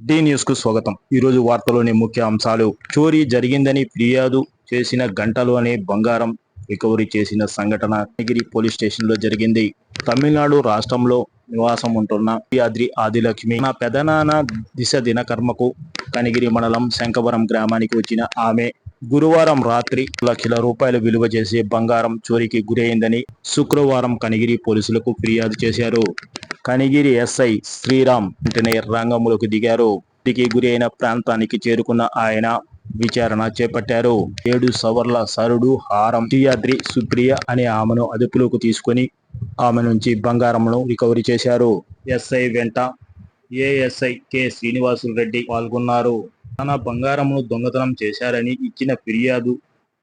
D న్యూస్కు స్వాగతం. ఈరోజు వార్తలోని ముఖ్య అంశాలు. చోరీ జరిగిందని ఫిర్యాదు చేసిన గంటలోనే బంగారం రికవరీ చేసిన సంఘటన నగిరి పోలీస్ స్టేషన్లో జరిగింది. తమిళనాడు రాష్ట్రంలో నివాసం ఉంటున్న యాద్రి ఆదిలక్ష్మి నా పెదనాన్న దిశ దినకర్మకు కనిగిరి మండలం శంకవరం గ్రామానికి వచ్చిన ఆమె గురువారం రాత్రి లక్షల రూపాయలు విలువ చేసే బంగారం చోరీకి గురైందని శుక్రవారం కనిగిరి పోలీసులకు ఫిర్యాదు చేశారు. కనిగిరి ఎస్ఐ శ్రీరామ్ వెంటనే రంగంలోకి దిగారు. ఇంటికి గురి అయిన ప్రాంతానికి చేరుకున్న ఆయన విచారణ చేపట్టారు. ఏడు సవర్ల సరుడు హారం సియాద్రి సుప్రియ అనే ఆమెను అదుపులోకి తీసుకొని ఆమె నుంచి బంగారంను రికవరీ చేశారు. ఎస్ఐ వెంట ఏఎస్ఐ కె. శ్రీనివాసులు రెడ్డి పాల్గొన్నారు. తన బంగారమును దొంగతనం చేశారని ఇచ్చిన ఫిర్యాదు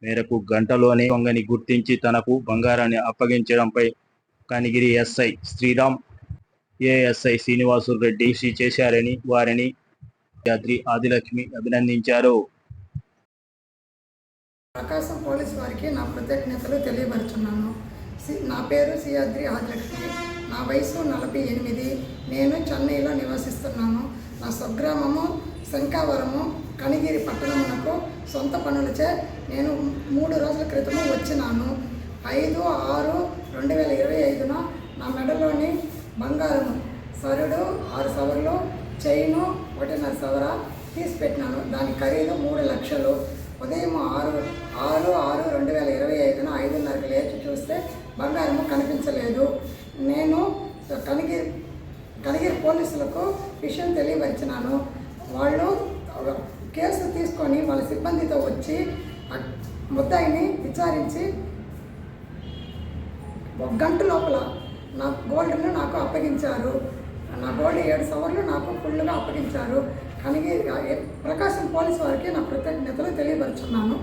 మేరకు గంటలోనే దొంగని గుర్తించి తనకు బంగారాన్ని అప్పగించడంపై కనిగిరి ఎస్ఐ శ్రీరామ్ ఏఎస్ఐ శ్రీనివాసులు రెడ్డి శ్రీ చేశారని వారిని యాత్రి ఆదిలక్ష్మి అభినందించారు. ప్రకాశం పోలీస్ వారికి నా కృతజ్ఞతలు తెలియపరుచున్నాను. సి- నా పేరు సియాద్రి ఆదిలక్ష్మి. నా వయసు నలభై ఎనిమిది. నేను చెన్నైలో నివసిస్తున్నాను. నా స్వగ్రామము శంకావరము కనిగిరి పట్టణమునకు సొంత పనులచే నేను మూడు రోజుల క్రితము వచ్చినాను. ఐదు ఆరు రెండు వేల ఇరవై ఐదున నా మెడలోని బంగారము. సరుడు ఆరు సవర్లు చైను ఒకటిన్నర సవర తీసి పెట్టినాను దాని ఖరీదు మూడు లక్షలు. ఉదయం ఆరు ఆరు ఆరు రెండు వేల ఇరవై ఐదున ఐదున్నరకు లేచి చూస్తే బంగారము కనిపించలేదు. నేను కనిగిరి కనిగిరి పోలీసులకు విషయం తెలియపరిచినాను. వాళ్ళు కేసు తీసుకొని వాళ్ళ సిబ్బందితో వచ్చి ముద్దాయిని విచారించి ఒక గంట లోపల నా గోల్డ్ను నాకు అప్పగించారు. నా గోల్డ్ ఏడు సవర్లు నాకు ఫుల్గా అప్పగించారు. కానీ ప్రకాశం పోలీస్ వారికి నా కృతజ్ఞతలు తెలియపరుచున్నాను.